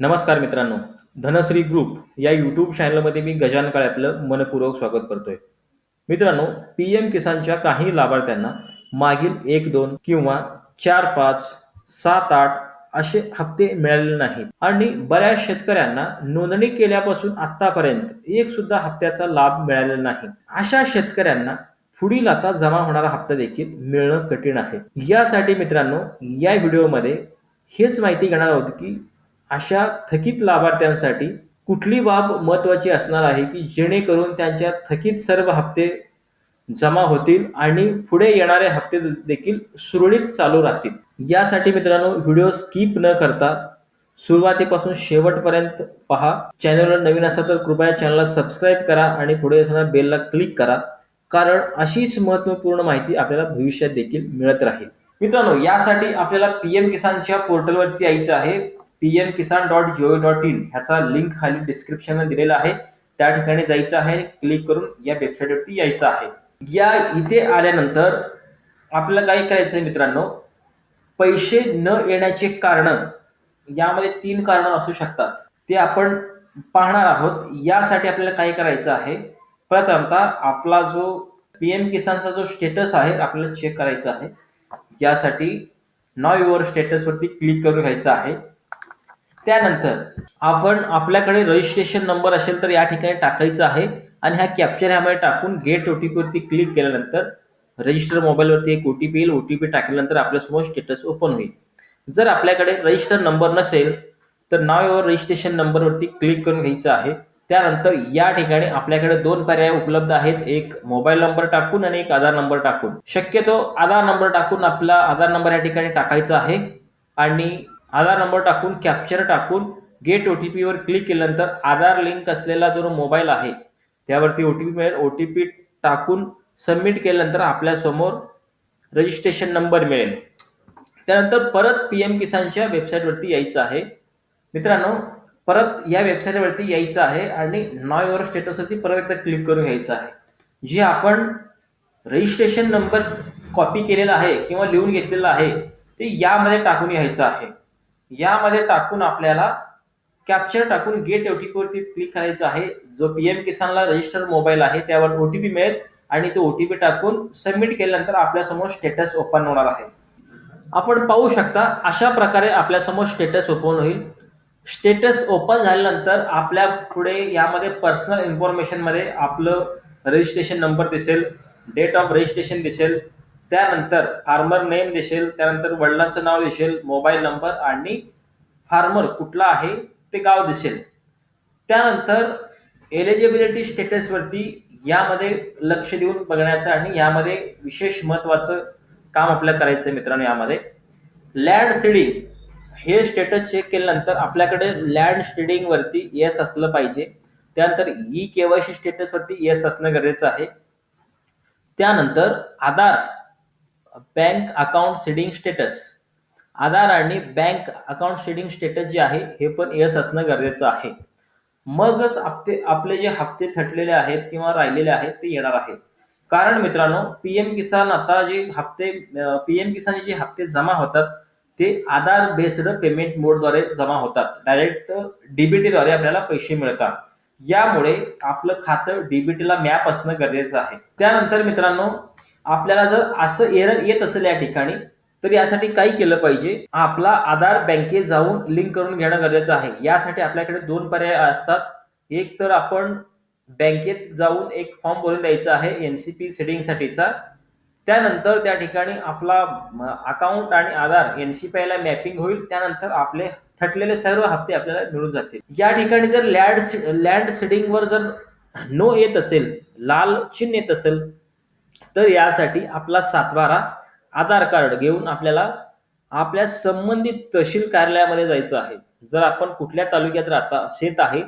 नमस्कार मित्रांनो धनश्री ग्रुप या यूट्यूब चॅनलमध्ये मी गजान काळे आपलं मनपूर्वक स्वागत करतोय. मित्रांनो पी एम किसानच्या काही लाभार्थ्यांना मागील एक दोन किंवा चार पाच सात आठ असे हप्ते मिळालेले नाहीत. आणि बऱ्याच शेतकऱ्यांना नोंदणी केल्यापासून आतापर्यंत एक सुद्धा हप्त्याचा लाभ मिळालेला नाही. अशा शेतकऱ्यांना पुढील आता जमा होणारा हप्ता देखील मिळणं कठीण आहे. यासाठी मित्रांनो या व्हिडिओमध्ये हेच माहिती घेणार आहोत की अशा थकीत लाभार्थ्यांसाठी कुठली बाब महत्वाची असणार आहे की जेणेकरून त्यांच्या थकीत सर्व हप्ते जमा होतील आणि पुढे येणारे हप्ते देखील सुरळीत चालू राहतील? यासाठी मित्रांनो व्हिडिओ स्किप न करता सुरुवातीपासून शेवटपर्यंत पहा. चॅनलवर नवीन असाल तर कृपया चॅनलला सबस्क्राईब करा आणि पुढे असणाऱ्या बेलला क्लिक करा. कारण अशीच महत्त्वपूर्ण माहिती आपल्याला भविष्यात देखील मिळत राहील. मित्रांनो यासाठी आपल्याला पीएम किसानच्या पोर्टलवरती यायचं आहे. PM Kisan dot gov dot in ह्याचा लिंक खाली डिस्क्रिप्शन दिलेला आहे. त्या ठिकाणी जायचं आहे क्लिक करून या वेबसाईटवरती यायचं आहे. या इथे आल्यानंतर आपल्याला काय करायचं आहे मित्रांनो? पैसे न येण्याचे कारण यामध्ये तीन कारण असू शकतात. ते आपण पाहणार आहोत. यासाठी आपल्याला काय करायचं आहे? प्रथमतः आपला जो पीएम किसानचा जो स्टेटस आहे आपल्याला चेक करायचा आहे. यासाठी नॉ युअर स्टेटसवरती क्लिक करून घ्यायचं आहे. त्यानंतर आपण आपल्याकडे रजिस्ट्रेशन नंबर असेल तर या ठिकाणी टाकायचा आहे. आणि हा कॅप्चर ह्यामध्ये टाकून गेट ओटीपीवरती क्लिक केल्यानंतर रजिस्टर मोबाईलवरती एक ओटीपी येईल. ओटीपी टाकल्यानंतर आपल्यासमोर स्टेटस ओपन होईल. जर आपल्याकडे रजिस्टर नंबर नसेल तर नाव यावर रजिस्ट्रेशन नंबरवरती क्लिक करून घ्यायचं आहे. त्यानंतर या ठिकाणी आपल्याकडे दोन पर्याय उपलब्ध आहेत. एक मोबाईल नंबर टाकून आणि एक आधार नंबर टाकून. शक्यतो आधार नंबर टाकून आपला आधार नंबर या ठिकाणी टाकायचा आहे. आणि आधार नंबर टाकून कॅप्चर टाकून गेट ओटीपी वर क्लिक केल्यानंतर आधार लिंक असलेला जो मोबाईल आहे त्यावरती ओटीपी मिळेल ओटीपी टाकून सबमिट केल्यानंतर आपल्यासमोर रजिस्ट्रेशन नंबर मिळेल. त्यानंतर परत पीएम किसानच्या वेबसाईटवरती यायचं आहे. मित्रांनो परत या वेबसाईटवरती यायचं आहे आणि नॉ युअर स्टेटसवरती परत एकदा क्लिक करून घ्यायचं आहे. जे आपण रजिस्ट्रेशन नंबर कॉपी केलेला आहे किंवा लिहून घेतलेला आहे ते यामध्ये टाकून घ्यायचं आहे. यामध्ये टाकून आपल्याला कॅप्चर टाकून गेट ओटीपीवरती क्लिक करायचं आहे. जो पीएम किसानला रजिस्टर मोबाईल आहे त्यावर ओटीपी मिळेल आणि तो ओटीपी टाकून सबमिट केल्यानंतर आपल्यासमोर स्टेटस ओपन होणार आहे. आपण पाहू शकता अशा प्रकारे आपल्यासमोर स्टेटस ओपन होईल. स्टेटस ओपन झाल्यानंतर आपल्या पुढे यामध्ये पर्सनल इन्फॉर्मेशनमध्ये आपलं रजिस्ट्रेशन नंबर दिसेल डेट ऑफ रजिस्ट्रेशन दिसेल त्यानंतर फार्मर नेम दिसेल त्यानंतर वडिलांचं नाव दिसेल मोबाईल नंबर आणि फार्मर कुठला आहे ते गाव दिसेल. त्यानंतर एलिजिबिलिटी स्टेटसवरती यामध्ये लक्ष देऊन बघण्याचं आणि यामध्ये विशेष महत्वाचं काम आपल्याला करायचं आहे मित्रांनो यामध्ये. लँड सीडिंग हे स्टेटस चेक केल्यानंतर आपल्याकडे लँड सीडिंग वरती येस असलं पाहिजे. त्यानंतर ई केवायसी स्टेटस वरती येस असणं गरजेचं आहे. त्यानंतर Aadhaar bank account seeding status. Aadhaar आणि बँक अकाउंट सेडिंग स्टेटस जे आहे हे पण येस असणं गरजेचं आहे. मगच आपले आपले जे हप्ते थटलेले आहेत किंवा राहिलेले आहेत ते येणार आहेत कारण मित्रांनो पीएम किसान आता जे हप्ते पीएम किसान जे हप्ते जमा होतात ते आधार बेस्ड पेमेंट मोडद्वारे जमा होतात. डायरेक्ट डीबीटी द्वारे आपल्याला पैसे मिळतात. यामुळे आपलं खातं डीबीटीला मॅप असणं गरजेचं आहे. त्यानंतर मित्रांनो आपल्याला जर असं एरर येत असेल या ठिकाणी तर यासाठी काय केलं पाहिजे. आपला आधार बँकेत जाऊन लिंक करून घेणं गरजेचं आहे. यासाठी आपल्याकडे दोन पर्याय असतात. एक तर आपण बँकेत जाऊन एक फॉर्म भरून द्यायचा आहे एनसीपी सेटिंग साठीचा. त्यानंतर त्या ठिकाणी आपला अकाउंट आणि आधार एनसीपी ला मॅपिंग होईल. त्यानंतर आपले थटलेले सर्व हप्ते आपल्याला मिळून जातील. या ठिकाणी जर लँड लँड सेडिंग वर जर नो येत असेल लाल चिन्ह येत असेल तर यासाठी आपला सातबारा आधार कार्ड घेऊन आपल्याला आपल्या संबंधित तहसील कार्यालयामध्ये जायचं आहे. जर आपण कुठल्या तालुक्यात राहता शेत आहे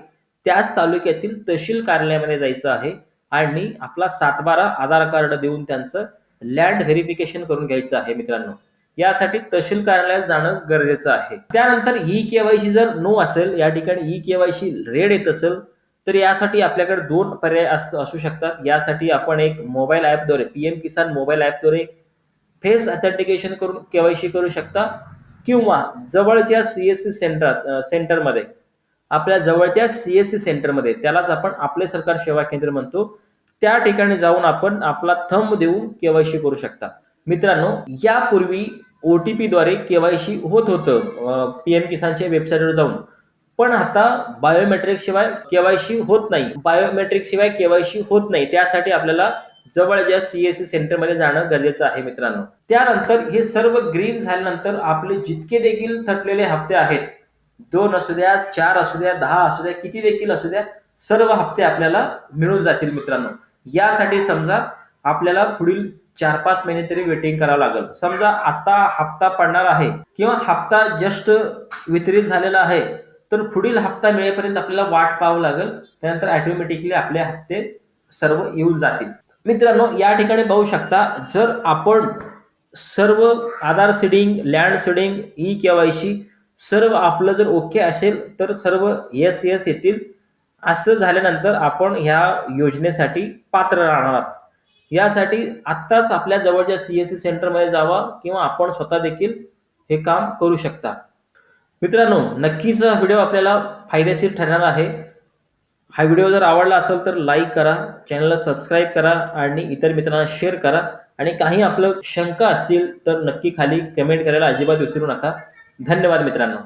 त्याच तालुक्यातील तहसील कार्यालयामध्ये जायचं आहे आणि आपला सातबारा आधार कार्ड देऊन त्यांचं लँड व्हेरिफिकेशन करून घ्यायचं आहे मित्रांनो. यासाठी तहसील कार्यालयात जाणं गरजेचं आहे. त्यानंतर ई केवायसी जर नो असेल या ठिकाणी ई केवायसी रेड येत असेल तर यासाठी आपल्याकडे दोन पर्याय असू शकतात. यासाठी आपण एक मोबाईल ऍपद्वारे पीएम किसान मोबाईल ॲपद्वारे फेस अथेंटिकेशन करून केवायसी करू शकता. किंवा जवळच्या सीएससी सेंटर सेंटरमध्ये आपल्या जवळच्या सीएससी सेंटरमध्ये त्यालाच आपण आपले सरकार सेवा केंद्र म्हणतो. त्या ठिकाणी जाऊन आपण आपला थंब देऊन केवायसी करू शकता. मित्रांनो यापूर्वी ओ टी पीद्वारे केवायसी होत होतं पी एम किसानच्या वेबसाईटवर जाऊन. पण आता बायोमेट्रिक शिवाय केवायसी होत नाही. बायोमेट्रिक शिवाय केवायसी होत नाही. त्यासाठी आपल्याला जवळच्या सीएससी सेंटरमध्ये जाणं गरजेचं आहे मित्रांनो. त्यानंतर हे सर्व ग्रीन झाल्यानंतर आपले जितके देखील थकलेले हप्ते आहेत दोन असू द्या चार असू द्या दहा असू द्या किती देखील असू द्या सर्व हप्ते आपल्याला मिळून जातील मित्रांनो. यासाठी समजा आपल्याला पुढील चार पाच महिने तरी वेटिंग करावं लागेल. समजा आता हप्ता पडणार आहे किंवा हप्ता जस्ट वितरित झालेला आहे तर पुढील हप्ता मिळेपर्यंत आपल्याला वाट पाहावं लागेल. त्यानंतर ऑटोमॅटिकली आपले हप्ते सर्व येऊन जातील. मित्रांनो या ठिकाणी पाहू शकता जर आपण सर्व Aadhaar seeding land seeding e KYC सर्व आपलं जर ओके असेल तर सर्व येस येस येतील. असं झाल्यानंतर आपण ह्या योजनेसाठी पात्र राहणार आहात. यासाठी आत्ताच आपल्या जवळच्या सी एस सी सेंटरमध्ये जावा किंवा आपण स्वतः देखील हे काम करू शकता. मित्रांनो नक्कीच हा व्हिडिओ आपल्याला फायदेशीर ठरणार आहे. हा व्हिडिओ जर आवडला असेल तर लाईक करा चॅनलला सबस्क्राईब करा आणि इतर मित्रांना शेअर करा. आणि काही आपलं शंका असतील तर नक्की खाली कमेंट करायला अजिबात विसरू नका. धन्यवाद मित्रांनो.